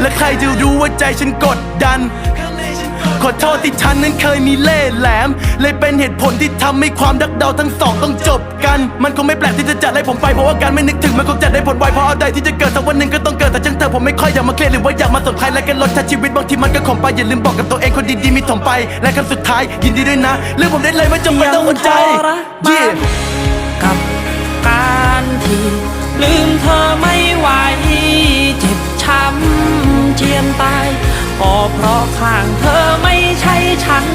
และใครจะรู้ว่าใจฉันกดดัน ขอโทษที่ฉันนั้นเคยมีเล่ห์แหลม เลยเป็นเหตุผลที่ทำให้ความรักเราทั้งสองต้องจบกัน มันคงไม่แปลกที่จะจัดให้ผมไปเพราะว่าการไม่นึกถึงมันคงจะได้ผลไวเพราะเอาใดที่จะเกิดสักวันหนึ่งก็ต้องเกิดแต่ช่างเธอผมไม่ค่อยอยากมาเครียดหรือว่าอยากมาสนใครและกันลดทัชีวิตบางทีมันก็ขมไปอย่าลืมบอกกับตัวเองคนดีๆมีถมไป และคำสุดท้ายยินดีด้วยนะเรื่องผมได้เลยไม่จำเป็นต้องอดใจยังทรมาน Yeah กับการที่ลืมเธอไม่ไหวเจ็บ เพราะข้างเธอไม่ใช่ฉัน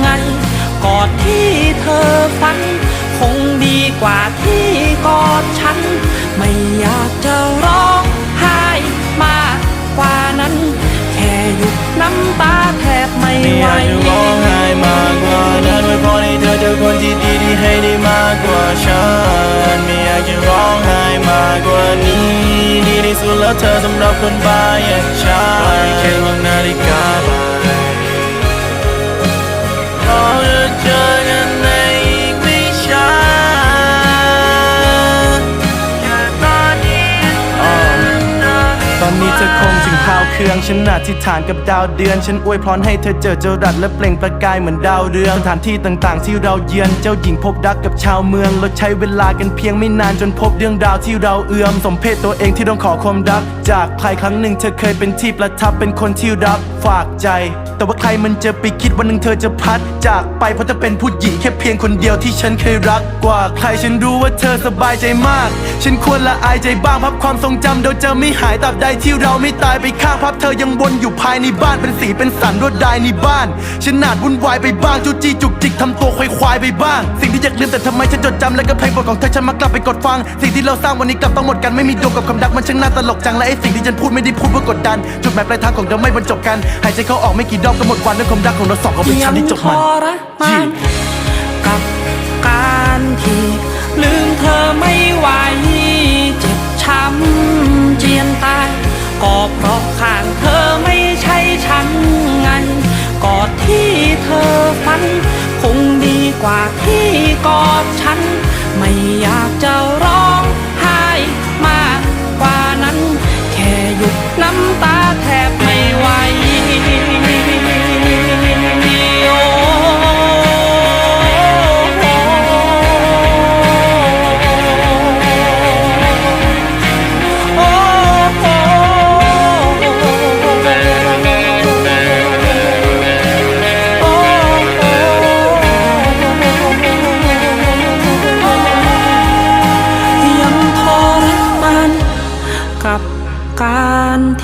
ไงกอดที่เธอฝัน คงดีกว่าที่กอดฉัน ไม่อยากจะร้องไห้มากกว่านั้น แค่หยุดน้ำตาแทบไม่ไม่อไหวยากจะร้องไห้มากกว่านั้นไว้พอให้เธอเจอคนที่ดีที่ให้ได้มากกว่าฉันไม่อยากจะร้องไห้มากกว่านี้ดีที่สุดแล้วเธอสำหรับคนบ้าอย่างฉันแค่วางนาฬิกาไปเรา to come. ถึงพาวเครื่องฉันอธิษฐานกับดาวเดือน ฉันอวยพรให้เธอเจอเจรัดและเปล่งประกายเหมือนดาวเรืองสถานที่ต่างๆ ที่เราเยือนเจ้าหญิงพบรักกับชาวเมืองเราใช้เวลากันเพียงไม่นานจนพบเรื่องราวที่เราเอื้อมสมเพศตัวเองที่ต้องขอความรัก จากใครครั้งหนึ่งเธอเคยเป็นที่ประทับเป็นคนที่รับฝากใจ แต่ว่าใครมันจะไปคิดวันหนึ่งเธอจะพัด จากไปเพราะเธอเป็นผู้หญิงแค่เพียงคนเดียวที่ฉันเคยรักกว่าใครฉันรู้ว่าเธอสบายใจมาก ฉันควรละอายใจบ้างพับความทรงจำเราจะไม่หายตราบใดที่เราไม่ตายไปข้างพับเธอยังวนอยู่ภายในบ้านเป็นสีเป็นสันรวดลายในบ้านฉันนาดวุ่นวายไปบ้างจูจี้จุกจิกทำตัวควายควายๆไปบ้าง สิ่งที่อยากลืมแต่ทำไมฉันจดจำและก็เพลงโปรดของเธอฉันมากลับไปกดฟัง สิ่งที่เราสร้างวันนี้กลับต้องหมดกันไม่มีดวงกับคำดักมันช่างน่าตลกจังและไอ้สิ่งที่ฉันพูดไม่ได้พูดเพื่อกดดัน จุดหมายปลายทางของเราไม่บรรจบกันหายใจเข้าออกไม่กี่รอบก็หมดวันด้วยความรักของเราสองก็เป็นฉันที่จบมันยังทรมานกับการที่ลืมเธอไม่ไหวเจ็บช้ำเจียนตายก็เพ น คงดีกว่าที่กอดฉัน ไม่อยากจะ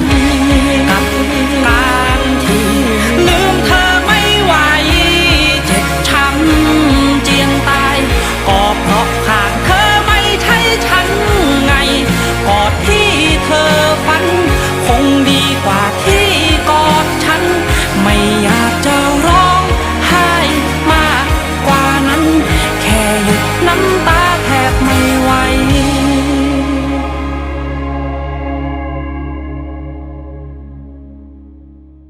ับการ